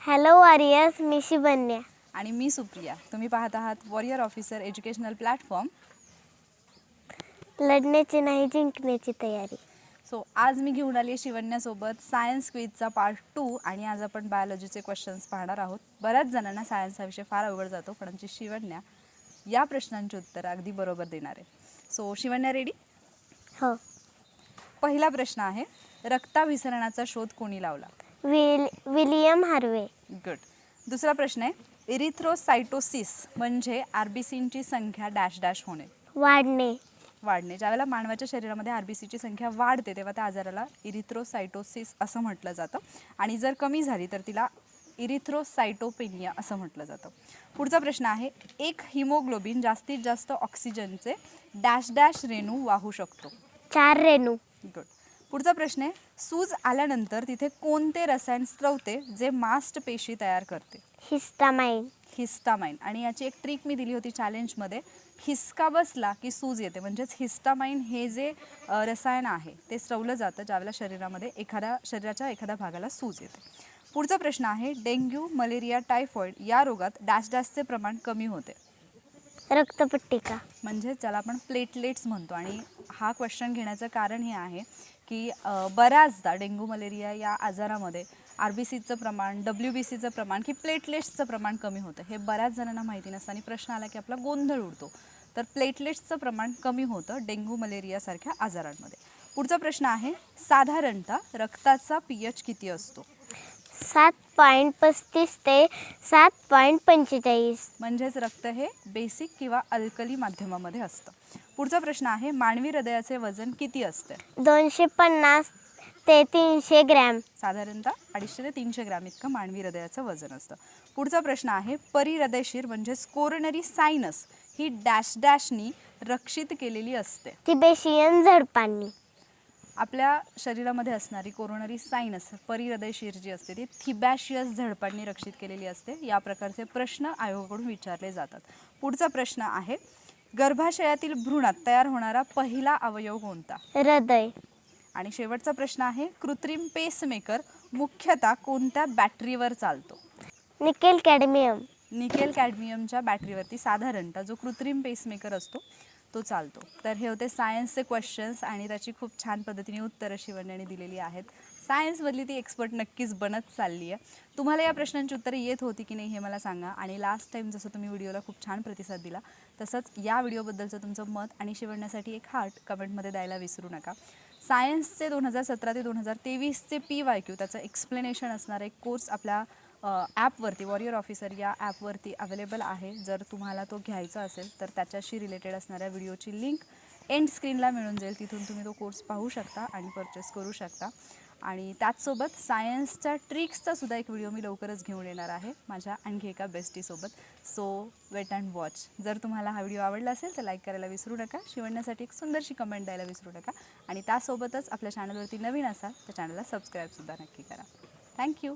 Hello warriors मी शिबन्या आणि मी सुप्रिया. तुम्ही पाहत आहात वॉरियर ऑफिसर एज्युकेशनल प्लॅटफॉर्म लढण्याची नाही जिंकण्याची तयारी. सो आज मी घेऊन आली आहे शिवण्यासोबत सायन्स क्विजचा पार्ट टू आणि आज आपण बायोलॉजीचे क्वेश्चन्स पाहणार आहोत. बऱ्याच जणांना सायन्स हा विषय फार अवघड जातो पण आमची शिवण्या या प्रश्नांची उत्तरं अगदी बरोबर देणार आहे. सो शिवण्या रेडी हो. पहिला प्रश्न आहे रक्ताभिसरणाचा शोध कोणी लावला? Will William Harvey. गुड दुसरा प्रश्न आहे. इरिथ्रोसायटोसिस म्हणजे आरबीसींची संख्या डॅश डॅश होणे. वाढणे. वाढणे. ज्यावेळेला मानवाच्या शरीरामध्ये आरबीसीची संख्या वाढते तेव्हा त्या आजाराला इरिथ्रोसायटोसिस असं म्हटलं जातं. आणि जर कमी झाली तर तिला इरिथ्रोसायटोपेनिया असं म्हटलं जातं. पुढचा प्रश्न आहे एक हिमोग्लोबिन जास्तीत जास्त ऑक्सिजनचे डॅश डॅश रेणू वाहू शकतो. चार रेणू. गुड पुढचा प्रश्न आहे सूज आल्यानंतर तिथे कोणते रसायन स्त्रवते जे मास्ट पेशी तयार करते? हिस्टामाइन. हिस्टामाइन. आणि याची एक ट्रिक मी दिली होती चॅलेंजमध्ये हिसका बसला की सूज येते. म्हणजेच हिस्टामाइन हे जे रसायन आहे ते स्रवलं जातं ज्यावेळेला शरीरामध्ये एखाद्या शरीराच्या एखाद्या भागाला सूज येते. पुढचा प्रश्न आहे डेंग्यू मलेरिया टायफॉईड या रोगात डॅश डॅशचे प्रमाण कमी होते. रक्तपट्टिका. म्हणजेच ज्याला आपण प्लेटलेट्स म्हणतो. आणि हा क्वेश्चन घेण्याचं कारण हे आहे की बऱ्याचदा डेंग्यू मलेरिया या आजारामध्ये आर बी सीचं प्रमाण डब्ल्यू बी सीचं प्रमाण की प्लेटलेट्सचं प्रमाण कमी होतं. हे बऱ्याच जणांना माहिती नसतं आणि प्रश्न आला की आपला गोंधळ उडतो. तर प्लेटलेट्सचं प्रमाण कमी होतं डेंग्यू मलेरियासारख्या आजारांमध्ये. पुढचा प्रश्न आहे साधारणतः रक्ताचा पी एच किती असतो? सात पॉईंट पस्तीस ते सात पॉईंट पंचेचाळीस. म्हणजेच रक्त हे बेसिक किंवा अल्कली माध्यमामध्ये असतं. पुढचा प्रश्न आहे मानवी हृदयाचे वजन किती असते? दोनशे पन्नास ते तीनशे ग्रॅम. साधारणतः अडीचशे ते तीनशे ग्रॅम इतकं मानवी हृदयाचं वजन असतं. पुढचा प्रश्न आहे परिहृदयशीर म्हणजेच कोरोनरी सायनस ही डॅश डॅशनी रक्षित केलेली असते. तिबेशियन झडपांनी. आपल्या शरीरामध्ये असणारी कोरोनरी सायनस परिहृदयशीर जी असते ती थिबॅशियस झडपांनी रक्षित केलेली असते. या प्रकारचे प्रश्न आयोगाकडून विचारले जातात. पुढचा प्रश्न आहे गर्भाशयातील भ्रूणात तयार होणारा पहिला अवयव कोणता? हृदय. आणि शेवटचा प्रश्न आहे कृत्रिम पेसमेकर मुख्यतः कोणत्या बॅटरीवर चालतो? Nickel cadmium. निकेल कॅडमियमच्या बॅटरीवरती साधारणतः जो कृत्रिम पेसमेकर असतो तो चालतो. तर हे होते सायन्सचे क्वेश्चन्स आणि त्याची खूप छान पद्धतीने उत्तरं शिवण्याने दिलेली आहेत. सायन्समधली ती एक्सपर्ट नक्कीच बनत चालली आहे तुम्हाला या प्रश्नांची उत्तरे येत होती की नाही हे मला सांगा. आणि लास्ट टाईम जसं तुम्ही व्हिडिओला खूप छान प्रतिसाद दिला तसंच या व्हिडिओबद्दलचं तुमचं मत आणि शिवण्यासाठी एक हार्ट कमेंटमध्ये द्यायला विसरू नका. सायन्सचे दोन हजार सतरा ते दोन हजार तेवीसचे पी वाय क्यू त्याचं एक्सप्लेनेशन असणारा एक कोर्स आपल्या ॲपवरती वॉरियर ऑफिसर या ॲपवरती अवेलेबल आहे. जर तुम्हाला तो घ्यायचा असेल तर त्याच्याशी रिलेटेड असणाऱ्या व्हिडिओची लिंक एंड स्क्रीनला मिळून जाईल. तिथून तुम्ही तो कोर्स पाहू शकता आणि परचेस करू शकता. आणि त्याचसोबत सायन्सच्या ट्रिक्सचा सुद्धा एक व्हिडिओ मी लवकरच घेऊन येणार आहे माझ्या आणखी एका बेस्टीसोबत. So wait and watch. जर तुम्हाला हा व्हिडिओ आवडला असेल तर लाईक करायला विसरू नका. शिवण्यासाठी एक सुंदरशी कमेंट द्यायला विसरू नका. आणि त्यासोबतच आपल्या चॅनलवरती नवीन असाल तर चॅनलला सबस्क्राईबसुद्धा नक्की करा. थँक्यू.